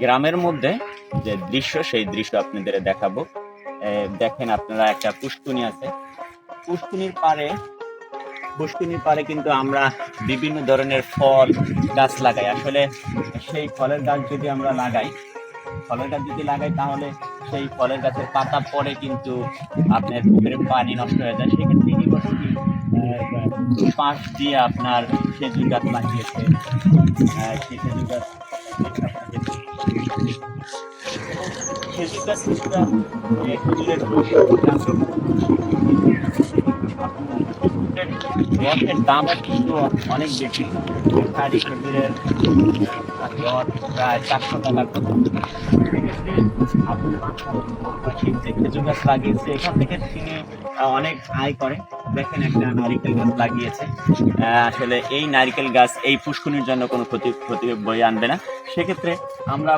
গ্রামের মধ্যে যে দৃশ্য, সেই দৃশ্য আপনাদের দেখাবো। দেখেন আপনারা একটা পুষ্কুনি আছে। পুষ্কুনির পারে পুষ্কুনির পারে কিন্তু আমরা বিভিন্ন ধরনের ফল, গাছ লাগাই। আসলে সেই ফলের গাছ যদি আমরা লাগাই, ফলের গাছ যদি লাগাই, তাহলে সেই ফলের গাছের পাতা পরে কিন্তু আপনার পুকুরে পানি নষ্ট হয়ে যায়। সেক্ষেত্রে ইউনিভার্সিটি পাশ দিয়ে আপনার খেজুর গাছ লাগিয়েছে। খেজুর গাছ রথের দামও কিন্তু অনেক বেশি। শাড়ি খেজুরের রথ প্রায় চারশো টাকার আপনি খেজুর লাগিয়েছে। এখান থেকে তিনি অনেক আয় করে দেখেন একটা নারিকেল গাছ লাগিয়েছে। আসলে এই নারিকেল গাছ এই পুষ্কুনির জন্য কোনো ক্ষতি ক্ষতি বয়ে আনবে না। সেক্ষেত্রে আমরা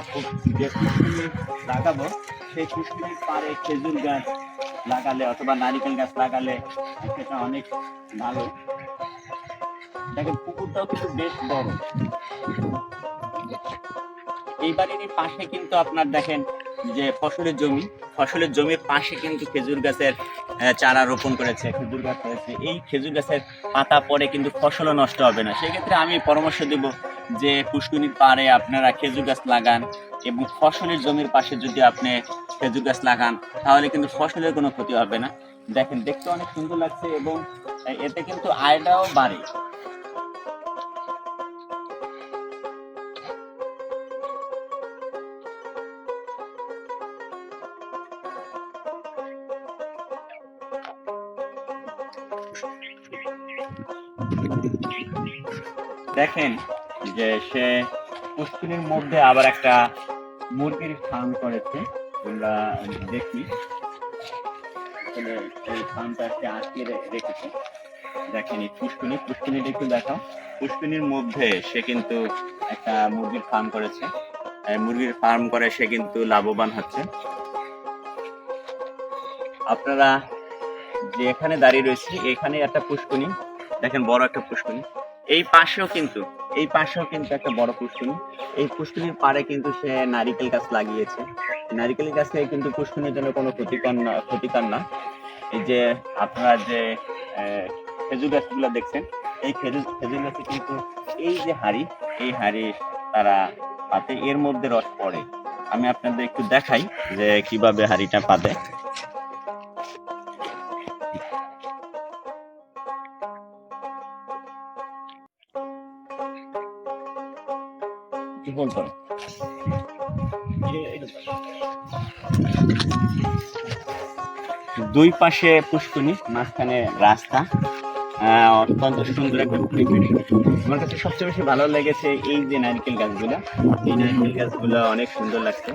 যে পুষ্কুনি লাগাবো, সেই পুষ্কুনির পারে খেজুর গাছ লাগালে অথবা নারিকেল গাছ লাগালে সেটা অনেক ভালো। দেখেন, পুকুরটাও কিন্তু বেশ বড়। এই বাড়ির পাশে কিন্তু আপনার দেখেন যে ফসলের জমি, ফসলের জমির পাশে কিন্তু খেজুর গাছের চারা রোপণ করেছে, খেজুর গাছ হয়েছে এই খেজুর গাছের পাতা পরে কিন্তু ফসলও নষ্ট হবে না। সেক্ষেত্রে আমি পরামর্শ দেব যে পুষ্কুনির পাড়ে আপনারা খেজুর গাছ লাগান এবং ফসলের জমির পাশে যদি আপনি খেজুর গাছ লাগান, তাহলে কিন্তু ফসলের কোনো ক্ষতি হবে না। দেখেন, দেখতে অনেক সুন্দর লাগছে এবং এতে কিন্তু আয়টাও বাড়ে। দেখেন যে সে পুষ্কিনির মধ্যে আবার একটা মুরগির ফার্ম করেছে। আমরা দেখি। এই ফার্মটা আটকে রেখেছে। দেখেন এই পুষ্কিনি পুষ্কিনিটা একটু দেখাও। পুষ্কিনির মধ্যে সে কিন্তু একটা মুরগির ফার্ম করেছে। মুরগির ফার্ম করে সে কিন্তু লাভবান হচ্ছে। আপনারা যে এখানে দাঁড়িয়ে রয়েছে এখানে একটা পুষ্কুনি দেখেন বড় একটা পুষ্কুনি এই পাশেও কিন্তু, এই পাশেও কিন্তু একটা বড় পুষ্কুনি এই পুষ্কুনির পাড়ে কিন্তু সে নারিকেল গাছ লাগিয়েছে। নারিকেল গাছে কিন্তু পুষ্কুনির জন্য কোনো ক্ষতিকর না ক্ষতিকর না। এই যে আপনারা যে খেজুর গাছগুলো দেখছেন, এই খেজুর খেজুর গাছে কিন্তু এই যে হাড়ি, এই হাড়ি তারা পাতে, এর মধ্যে রস পড়ে। আমি আপনাদের একটু দেখাই যে কীভাবে হাড়িটা পাতে। দুই পাশে পুষ্কনি মাঝখানে রাস্তা। অত্যন্ত সুন্দর একটা পরিবেশ আমার কাছে সবচেয়ে বেশি ভালো লেগেছে এই যে নারকেল গাছগুলো। এই নারকেল গাছগুলো অনেক সুন্দর লাগছে।